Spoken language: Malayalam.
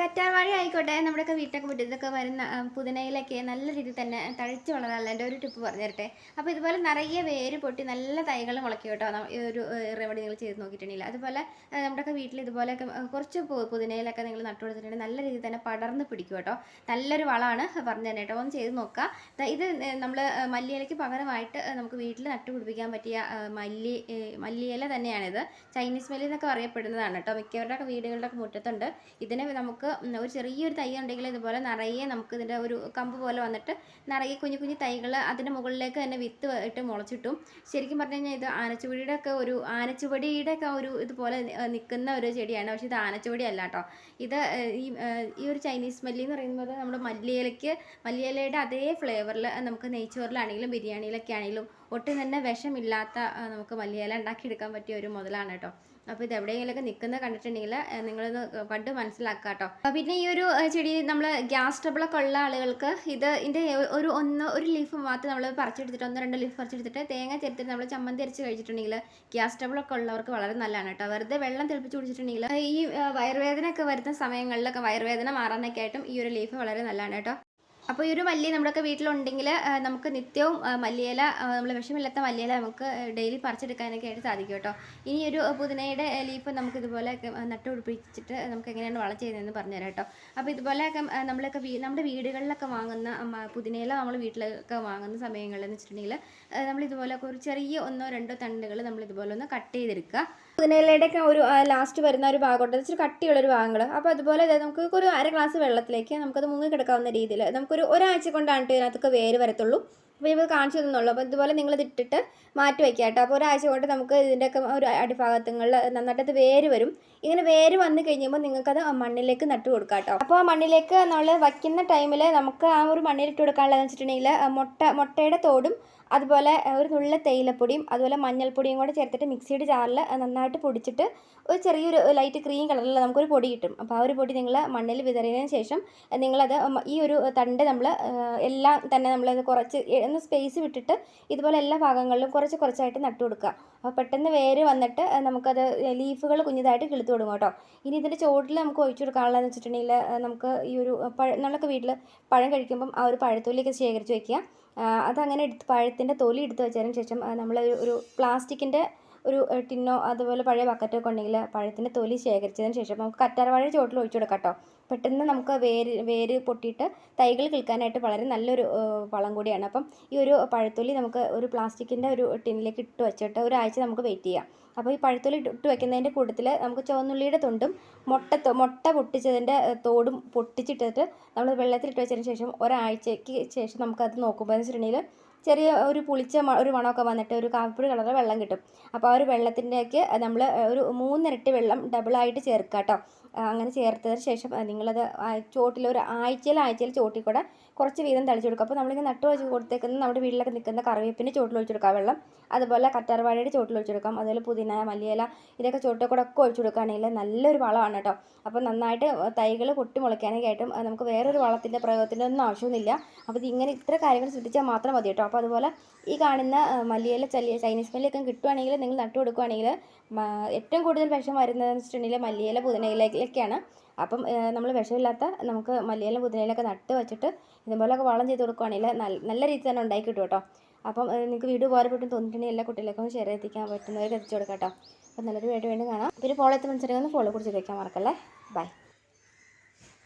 കറ്റാർവാഴ ആയിക്കോട്ടെ നമ്മുടെ നമ്മുടെയൊക്കെ വീട്ടൊക്കെ മുറ്റത്തൊക്കെ വരുന്ന പുതിനയിലൊക്കെ നല്ല രീതിയിൽ തന്നെ തഴച്ച് വളരാനുള്ള എന്റെ ഒരു ടിപ്പ് പറഞ്ഞു തരട്ടെ അപ്പോൾ ഇതുപോലെ നിറയെ വേര് പൊട്ടി നല്ല തൈകൾ മുളയ്ക്കും കേട്ടോ. ഒരു റെമഡി നിങ്ങൾ ചെയ്ത് നോക്കിയിട്ടുണ്ടെങ്കിൽ. അതുപോലെ നമ്മുടെ നമ്മുടെയൊക്കെ വീട്ടിൽ ഇതുപോലെയൊക്കെ കുറച്ച് പുതിനയിലൊക്കെ നിങ്ങൾ നട്ടു കൊടുത്തിട്ടുണ്ടെങ്കിൽ നല്ല രീതിയിൽ തന്നെ പടർന്ന് പിടിക്കും കേട്ടോ. നല്ലൊരു വളമാണ് പറഞ്ഞു തന്നെ കേട്ടോ. ഒന്ന് ചെയ്ത് നോക്കുക. ഇത് നമ്മൾ മല്ലിയിലയ്ക്ക് പകരമായിട്ട് നമുക്ക് വീട്ടിൽ നട്ടുപിടിപ്പിക്കാൻ പറ്റിയ മല്ലി മല്ലിയില തന്നെയാണിത്. ചൈനീസ് മല്ലി എന്നൊക്കെ അറിയപ്പെടുന്നതാണ് കേട്ടോ. മിക്കവരുടെ ഒക്കെ വീടുകളുടെ ഒക്കെ മുറ്റത്തുണ്ട്. ഇതിനെ നമുക്ക് ഒരു ചെറിയൊരു തൈ ഉണ്ടെങ്കിൽ ഇതുപോലെ നിറയെ നമുക്ക് ഇതിന്റെ ഒരു കമ്പ് പോലെ വന്നിട്ട് നിറയെ കുഞ്ഞു കുഞ്ഞു തൈകൾ അതിന്റെ മുകളിലേക്ക് തന്നെ വിത്ത് ഇട്ട് മുളച്ചിട്ടും. ശരിക്കും പറഞ്ഞു കഴിഞ്ഞാൽ ഇത് ആനച്ചുവടിയുടെ ഒക്കെ ഒരു ആനച്ചുവടിയുടെ ഒക്കെ ഒരു ഇതുപോലെ നിൽക്കുന്ന ഒരു ചെടിയാണ്. പക്ഷേ ഇത് ആനച്ചുവടി അല്ല കേട്ടോ. ഇത് ഈ ഈ ഒരു ചൈനീസ് മല്ലി എന്ന് പറയുന്നത് നമ്മുടെ മല്ലിയിലയ്ക്ക് മല്ലിയിലയുടെ അതേ ഫ്ലേവറിൽ നമുക്ക് നെയ്ച്ചോറിലാണെങ്കിലും ബിരിയാണിയിലൊക്കെ ആണെങ്കിലും ഒട്ടും തന്നെ വിഷമില്ലാത്ത നമുക്ക് മല്ലിയില ഉണ്ടാക്കിയെടുക്കാൻ പറ്റിയ ഒരു മുതലാണ് കേട്ടോ. അപ്പോൾ ഇത് എവിടെയെങ്കിലുമൊക്കെ നിൽക്കുന്നത് കണ്ടിട്ടുണ്ടെങ്കിൽ നിങ്ങളൊന്ന് കണ്ട് മനസ്സിലാക്കുക കേട്ടോ പിന്നെ ഈ ഒരു ചെടി നമ്മൾ ഗ്യാസ് ട്രബിളൊക്കെ ഉള്ള ആളുകൾക്ക് ഇത് ഇതിന്റെ ഒരു ഒന്ന് ഒരു ലീഫ് മാത്രം നമ്മൾ പറിച്ചെടുത്തിട്ട് ഒന്ന് രണ്ട് ലീഫ് പറിച്ചെടുത്തിട്ട് തേങ്ങ ചേർത്തിട്ട് നമ്മൾ ചമ്മന്തി അരച്ച് കഴിച്ചിട്ടുണ്ടെങ്കിൽ ഗ്യാസ് ട്രബിളൊക്കെ ഉള്ളവർക്ക് വളരെ നല്ലതാണ് കേട്ടോ വെറുതെ വെള്ളം തിളപ്പിച്ച് കുടിച്ചിട്ടുണ്ടെങ്കിൽ ഈ വയറുവേദനയൊക്കെ വരുന്ന സമയങ്ങളിലൊക്കെ വയറുവേദന മാറാനൊക്കെ ആയിട്ടും ഈ ഒരു ലീഫ് വളരെ നല്ലതാണ് കേട്ടോ അപ്പോൾ ഈ ഒരു മല്ലി നമ്മുടെയൊക്കെ വീട്ടിലുണ്ടെങ്കിൽ നമുക്ക് നിത്യവും മല്ലിയില നമ്മൾ വിഷമില്ലാത്ത മല്ലിയില നമുക്ക് ഡെയിലി പറിച്ചെടുക്കാനൊക്കെ ആയിട്ട് സാധിക്കും കേട്ടോ. ഇനി ഒരു പുതിനയുടെ ലീഫ് നമുക്ക് ഇതുപോലെ നട്ടുപിടിപ്പിച്ചിട്ട് നമുക്ക് എങ്ങനെയാണ് വളം ചെയ്യുന്നതെന്ന് പറഞ്ഞുതരാം കേട്ടോ. അപ്പോൾ ഇതുപോലെയൊക്കെ നമ്മളൊക്കെ നമ്മുടെ വീടുകളിലൊക്കെ വാങ്ങുന്ന പുതിനയില നമ്മൾ വീട്ടിലൊക്കെ വാങ്ങുന്ന സമയങ്ങളിൽ വെച്ചിട്ടുണ്ടെങ്കിൽ നമ്മൾ ഇതുപോലെ ഒരു ചെറിയ ഒന്നോ രണ്ടോ തണ്ടുകൾ നമ്മൾ ഇതുപോലെ ഒന്ന് കട്ട് ചെയ്തെടുക്കുക. പുതിനയിലയുടെ ഒക്കെ ഒരു ലാസ്റ്റ് വരുന്ന ഒരു ഭാഗമുണ്ട് ഇച്ചിരി കട്ടിയുള്ളൊരു ഭാഗങ്ങൾ അപ്പോൾ അതുപോലെ നമുക്ക് ഒരു അര ഗ്ലാസ് വെള്ളത്തിലേക്ക് നമുക്കത് മുങ്ങി കിടക്കാവുന്ന രീതിയിൽ നമുക്കൊരു ഒരാഴ്ച കൊണ്ടാണ് ഇതിനകത്തൊക്കെ വേര് വരത്തുള്ളൂ. അപ്പോൾ ഇത് കാണിച്ചു തന്നുള്ളൂ അപ്പോൾ ഇതുപോലെ നിങ്ങളിത് ഇട്ടിട്ട് മാറ്റി വയ്ക്കുക കേട്ടോ. അപ്പോൾ ഒരാഴ്ച കൊണ്ട് നമുക്ക് ഇതിന്റെയൊക്കെ ഒരു അടിഭാഗത്തുങ്ങളിൽ നന്നായിട്ട് വേര് വരും. ഇങ്ങനെ വേര് വന്നു കഴിയുമ്പോൾ നിങ്ങൾക്കത് മണ്ണിലേക്ക് നട്ട് കൊടുക്കാം കേട്ടോ. അപ്പോൾ മണ്ണിലേക്ക് നമ്മൾ വയ്ക്കുന്ന ടൈമിൽ നമുക്ക് ആ ഒരു മണ്ണിൽ ഇട്ട് കൊടുക്കാനുള്ളതെന്ന് വെച്ചിട്ടുണ്ടെങ്കിൽ മുട്ട മുട്ടയുടെ തോടും അതുപോലെ ഒരു നുള്ള തേയിലപ്പൊടിയും അതുപോലെ മഞ്ഞൾപ്പൊടിയും കൂടെ ചേർത്തിട്ട് മിക്സിയുടെ ജാറിൽ നന്നായിട്ട് പൊടിച്ചിട്ട് ഒരു ചെറിയൊരു ലൈറ്റ് ക്രീം കളറിൽ നമുക്കൊരു പൊടി കിട്ടും. അപ്പോൾ ആ ഒരു പൊടി നിങ്ങൾ മണ്ണിൽ വിതറിയതിന് ശേഷം നിങ്ങളത് ഈ ഒരു തണ്ട് നമ്മൾ എല്ലാം തന്നെ നമ്മളത് കുറച്ച് ഒന്ന് സ്പേസ് വിട്ടിട്ട് ഇതുപോലെ എല്ലാ ഭാഗങ്ങളിലും കുറച്ച് കുറച്ചായിട്ട് നട്ടു കൊടുക്കുക. അപ്പോൾ പെട്ടെന്ന് വേര് വന്നിട്ട് നമുക്കത് ലീഫുകൾ കുഞ്ഞതായിട്ട് കിളുത്തു കൊടുക്കും കേട്ടോ. ഇനി ഇതിന്റെ ചോട്ടിൽ നമുക്ക് ഒഴിച്ചു കൊടുക്കാനുള്ളതെന്ന് വെച്ചിട്ടുണ്ടെങ്കിൽ നമുക്ക് ഈ ഒരു പഴ നമ്മളൊക്കെ വീട്ടിൽ പഴം കഴിക്കുമ്പം ആ ഒരു പഴത്തൊലിയൊക്കെ ശേഖരിച്ച് വയ്ക്കുക അതങ്ങനെ എടുത്ത് പഴത്തിന്റെ തൊലി എടുത്ത് വെച്ചതിന് ശേഷം നമ്മൾ ഒരു പ്ലാസ്റ്റിക്കിന്റെ ഒരു ടിന്നോ അതുപോലെ പഴയ ബക്കറ്റോ ഒക്കെ ഉണ്ടെങ്കിൽ പഴത്തിന്റെ തൊലി ശേഖരിച്ചതിന് ശേഷം നമുക്ക് കറ്റാർവാഴ ചോട്ടിൽ ഒഴിച്ചു കൊടുക്കാം കേട്ടോ. പെട്ടെന്ന് നമുക്ക് വേര് വേര് പൊട്ടിയിട്ട് തൈകൾ കിൽക്കാനായിട്ട് വളരെ നല്ലൊരു വളം കൂടിയാണ്. അപ്പം ഈ ഒരു പഴത്തൊലി നമുക്ക് ഒരു പ്ലാസ്റ്റിക്കിന്റെ ഒരു ടിന്നിലേക്ക് ഇട്ട് വെച്ചിട്ട് ഒരാഴ്ച നമുക്ക് വെയിറ്റ് ചെയ്യാം. അപ്പോൾ ഈ പഴത്തൊലി ഇട്ട് വെക്കുന്നതിന്റെ കൂട്ടത്തിൽ നമുക്ക് ചുവന്നുള്ളിയുടെ തൊണ്ടും മുട്ട മുട്ട പൊട്ടിച്ചതിന്റെ തോടും പൊട്ടിച്ചിട്ടിട്ട് നമ്മൾ വെള്ളത്തിലിട്ട് വെച്ചതിന് ശേഷം ഒരാഴ്ചയ്ക്ക് ശേഷം നമുക്കത് നോക്കുമ്പോൾ എന്ന് വെച്ചിട്ടുണ്ടെങ്കിൽ ചെറിയ ഒരു പുളിച്ച ഒരു മണമൊക്കെ വന്നിട്ട് ഒരു കാപ്പിപ്പൊടി കളറ് വെള്ളം കിട്ടും. അപ്പോൾ ആ ഒരു വെള്ളത്തിന്റെയൊക്കെ നമ്മൾ ഒരു മൂന്നിരട്ടി വെള്ളം ഡബിളായിട്ട് ചേർക്കുക കേട്ടോ അങ്ങനെ ചേർത്തതിന് ശേഷം നിങ്ങളത് ചോട്ടിൽ ഒരു ആഴ്ചയിൽ ആഴ്ചയിൽ ചോട്ടിൽ കൂടെ കുറച്ച് വീതം തളിച്ചു കൊടുക്കുക അപ്പോൾ നമ്മളിങ്ങനെ നട്ട് വെച്ച് കൊടുത്തേക്കുന്ന നമ്മുടെ വീട്ടിലൊക്കെ നിൽക്കുന്ന കറിവേപ്പിന്റെ ചോട്ടിൽ ഒഴിച്ചു കൊടുക്കുക വെള്ളം അതുപോലെ കറ്റാർവാഴയുടെ ചോട്ടിൽ ഒഴിച്ചു കൊടുക്കാം. അതുപോലെ പുതിന മല്ലിയില ഇതൊക്കെ ചോട്ടിൽ കൂടെ ഒക്കെ ഒഴിച്ചു കൊടുക്കുകയാണെങ്കിൽ നല്ലൊരു വളമാണ് കേട്ടോ. അപ്പോൾ നന്നായിട്ട് തൈകൾ പൊട്ടി മുളയ്ക്കാനൊക്കെ ആയിട്ടും ആ, നമുക്ക് വേറൊരു വളത്തിന്റെ പ്രയോഗത്തിന്റെ ഒന്നും ആവശ്യമൊന്നുമില്ല. അപ്പോൾ ഇങ്ങനെ ഇത്ര കാര്യങ്ങൾ ശ്രദ്ധിച്ചാൽ മാത്രം മതി കേട്ടോ. അപ്പോൾ അതുപോലെ ഈ കാണുന്ന മല്ലിയില ചല്ലി ചൈനീസ് മല്ലിയൊക്കെ കിട്ടുവാണെങ്കിൽ നിങ്ങൾ നട്ടു കൊടുക്കുകയാണെങ്കിൽ ഏറ്റവും കൂടുതൽ വിഷം വരുന്നതെന്ന് വെച്ചിട്ടുണ്ടെങ്കിൽ മല്ലിയില പുതിനയിലൊക്കെയാണ് അപ്പം നമ്മൾ വിഷമില്ലാത്ത നമുക്ക് മല്ലിയിലും പുതിനയിലൊക്കെ നട്ട് വെച്ചിട്ട് ഇതുപോലെയൊക്കെ വളം ചെയ്ത് കൊടുക്കുകയാണെങ്കിൽ നല്ല രീതിയിൽ തന്നെ ഉണ്ടാക്കി കിട്ടും. കേട്ടോ അപ്പം നിങ്ങൾക്ക് വീഡിയോ ഉപകാരപ്പെട്ടു തോന്നിയിട്ടുണ്ടെങ്കിൽ എല്ലാ കുട്ടികൾക്കും ഷെയർ എത്തിക്കാൻ പറ്റുന്നവർ എത്തിച്ചു കൊടുക്കാം കേട്ടോ. അപ്പം നല്ലൊരു വീഡിയോ വേണ്ടി കാണാം. പിന്നെ ഫോളോ എത്തി മനസ്സിലാക്കുന്ന ഫോളോ കുറിച്ച് ചോദിക്കാൻ മറക്കല്ലേ? ബൈ